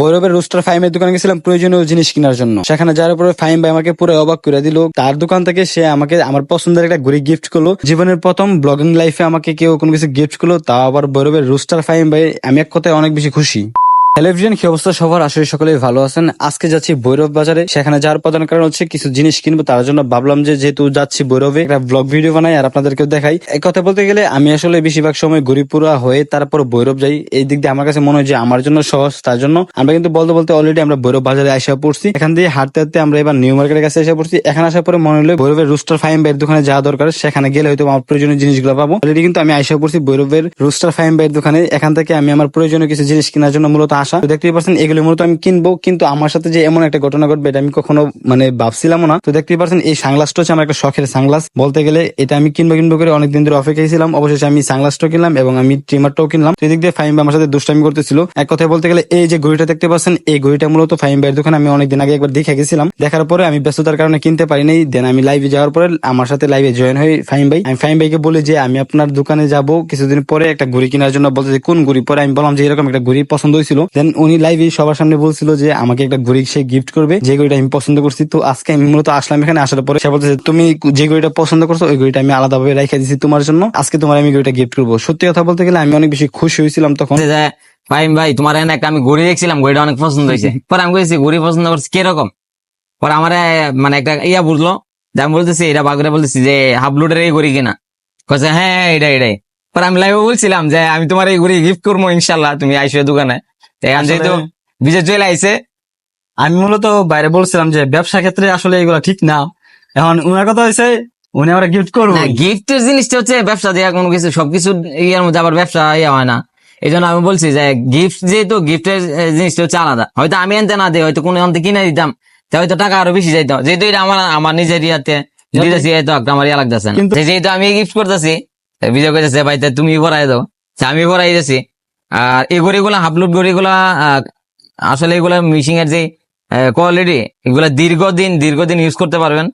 বৈরবের roaster ফাইমের দোকানে গেছিলাম প্রয়োজনীয় জিনিস কেনার জন্য। সেখানে যার উপরে ফাইম ভাই আমাকে পুরো অবাক করে দিল। তার দোকান থেকে সে আমাকে, আমার পছন্দের একটা ঘুরি গিফট করল। জীবনের প্রথম ব্লগিং লাইফে আমাকে কেউ কোনো কিছু গিফট করল তা আবার বৈরবের রোস্টার ফাইম ভাই, আমি এক কথায় অনেক বেশি খুশি। টেলিভিশন কি অবস্থা? সবার আসলে সকলেই ভালো আছেন। আজকে যাচ্ছি ভৈরব বাজারে। সেখানে যাওয়ার প্রধান কারণ হচ্ছে কিছু জিনিস কিনবো, তার জন্য ভাবলাম যে যেহেতু যাচ্ছি ভৈরবে, একটা ব্লগ ভিডিও বানাই আর আপনাদেরকে দেখাই। এক কথা বলতে গেলে আমি আসলে বেশিরভাগ সময় গরিপুরা হয়ে তারপর ভৈরব যাই। এই দিক দিয়ে আমার কাছে মনে হয় যে আমার জন্য সহজ, তার জন্য। আমরা কিন্তু বলতে বলতে অলরেডি আমরা ভৈরব বাজারে আসা পড়ছি। এখান দিয়ে হাঁটতে হাঁটতে আমরা এবার নিউ মার্কেটের কাছে এসে পড়ছি। এখানে আসার পরে মনে হলো ভৈরবের রুস্টার ফাইম বাইয়ের দোকানে যাওয়া দরকার। সেখানে গেলে হয়তো আমার প্রয়োজনীয় জিনিসগুলো পাবো। অলরেডি কিন্তু আমি আইসা পড়ছি ভৈরবের রুস্টার ফাইম বাইয়ের দোকানে। এখান থেকে আমি আমার প্রয়োজনীয় কিছু জিনিস কেনার জন্য মূলত আসা তো দেখতেই পাচ্ছেন এগুলো মূলত আমি কিনবো, কিন্তু আমার সাথে যে এমন একটা ঘটনা ঘটবে এটা আমি কখনো মানে ভাবছিলাম না। তো দেখতেই পাচ্ছেন এই সাংলাসটা হচ্ছে আমার একটা শখের সাংলাস বলতে গেলে এটা আমি কিনবো কিনবো করে অনেকদিন ধরে অপেক্ষায় ছিলাম। অবশেষে আমি সাংলাসটাও কিনলাম এবং আমি ট্রিমারটাও কিনলাম। এদিক দিয়ে ফাইম আমার সাথে দুষ্টামি করতেছিল। এক কথায় বলতে গেলে এই যে ঘড়িটা দেখতে পাচ্ছেন, এই ঘড়িটা মূলত ফাইম ভাইয়ের দোকানে আমি অনেকদিন আগে একবার দেখে গেছিলাম। দেখার পরে আমি ব্যস্ততার কারণে কিনতে পারি নাই দেন আমি লাইভে যাওয়ার পরে আমার সাথে লাইভে জয়েন হয়ে ফাইম ভাই। আমি ফাইম ভাইকে বলি যে, আমি আপনার দোকানে যাব। কিছুদিন পরে একটা ঘড়ি কেনার জন্য বলতে যে কোন ঘড়ি? পরে আমি বললাম যে, এরকম একটা ঘড়ি পছন্দ হয়েছিল। দেন উনি লাইভে সবার সামনে বলছিল যে আমাকে একটা ঘড়ি সে গিফট করবে। যে ঘড়িটা আমি পছন্দ করছি। তো আজকে আমি মূলত আসলাম এখানে আসার পরে সে বলতেছে তুমি যে ঘড়িটা পছন্দ করছ ওই ঘড়িটা আমি আলাদাভাবে রেখে দিচ্ছি তোমার জন্য। আজকে তোমার আমি ঘড়িটা গিফট করব। সত্যি কথা বলতে গেলে আমি অনেক বেশি খুশি হয়েছিলাম তখন। ভাই ভাই তোমার একটা আমি ঘড়ি দেখছিলাম ঘড়িটা অনেক পছন্দ হয়েছে। পরে আমি বলছি ঘড়ি পছন্দ করছি কীরকম? পরে আমার মানে একটা ইয়া বুঝলো। যে আমি বলতেছি এটা বাগুরে বলতেছি যে হাফ লোডের এই ঘড়ি কিনা? কছে হ্যাঁ হ্যাঁ, এটা এটাই পরে আমি লাইভে বলছিলাম যে আমি তোমার এই ঘড়ি গিফট করব ইনশাল্লাহ তুমি আইসো দোকানে। এখন যেহেতু বিজয় চলে আইসে আমি মূলত বাইরে বলছিলাম যে ব্যবসা ক্ষেত্রে আসলে এগুলো ঠিক না। এখন উনার কথা হয়েছে উনি আমরা গিফট করব। গিফটের জিনিসটা হচ্ছে ব্যবসা দেওয়া কোনো কিছু সবকিছু ইয়ার মধ্যে আবার ব্যবসা ইয়া হয় না। এই জন্য আমি বলছি যে গিফট যেহেতু গিফটের জিনিসটা হচ্ছে আলাদা। হয়তো আমি আনতে না দিই হয়তো কোনো আনতে কিনে দিতাম তা হয়তো টাকা আরও বেশি যাইতো। যেহেতু এটা আমার আমার নিজের ইয়াতে দিতেছি হয়তো আমার ইয়া লাগতেছে না। যেহেতু আমি গিফট করতেছি বিজয় কইতেছে ভাই তুমি ভরাই দাও। আমি ভরাই দিয়েছি আর এই গড়িগুলা হাফলুট গড়িগুলা আসলে এগুলা মিশিং এর যে কোয়ালিটি এগুলা দীর্ঘদিন দীর্ঘদিন ইউজ করতে পারবেন।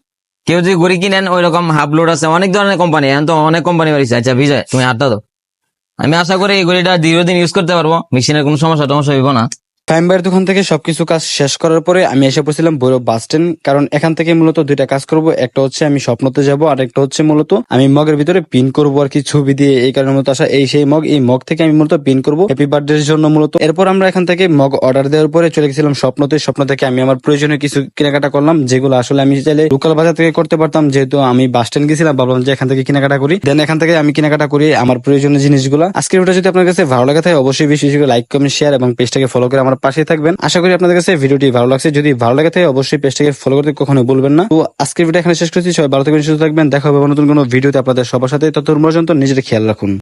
কেউ যদি ঘড়ি কিনেন ওই রকম হাফলুট আছে, অনেক ধরনের কোম্পানি এখন তো অনেক কোম্পানি বাড়িছে। আচ্ছা বিজয়, তুমি হাতটা দাও আমি আশা করি এই ঘড়িটা দীর্ঘদিন ইউজ করতে পারব মেশিনের কোনো সমস্যা টমস্যা হইব না। ভাইয়ের দোকান থেকে সবকিছু কাজ শেষ করার পরে আমি এসে পড়ছিলাম ভৈরব বাস স্ট্যান্ড, কারণ এখান থেকে মূলত দুইটা কাজ করব। একটা হচ্ছে আমি স্বপ্নতে যাব, আর একটা হচ্ছে মূলত আমি মগের ভিতরে পিন করব আর কি ছবি দিয়ে। এই কারণে মূলত আসা এই সেই মগ, এই মগ থেকে আমি মূলত পিন করব। হ্যাপি বার্থডে এর জন্য মূলত। এরপর আমরা এখান থেকে মগ অর্ডার দেওয়ার পরে চলে গেছিলাম স্বপ্নতে। স্বপ্ন থেকে আমি আমার প্রয়োজনীয় কিছু কেনাকাটা করলাম, যেগুলো আসলে আমি চাইলে লোকাল বাজার থেকে করতে পারতাম। যেহেতু আমি বাস স্ট্যান্ড গেছিলাম, ভাবলাম যে এখান থেকে কেনাকাটা করি। দেন এখান থেকে আমি কেনাকাটা করি আমার প্রয়োজনীয় জিনিসগুলো। আজকের ভিডিও যদি আপনার কাছে ভালো লাগে থাকে অবশ্যই বেশি বেশি লাইক কমেন্ট শেয়ার এবং পেজটাকে ফলো করে আমার পাশে থাকবেন। আশা করি আপনাদের কাছে ভিডিওটি ভালো লাগছে। যদি ভালো লাগে থাকে, অবশ্যই পেজটাকে ফলো করতে কখনো বলবেন না। তো আজকের ভিডিও এখানে শেষ করছি। সবাই ভালো থাকবেন, সুস্থ থাকবেন। দেখা হবে নতুন কোনো ভিডিওতে আপনাদের সবার সাথে। তত পর্যন্ত নিজের খেয়াল রাখুন।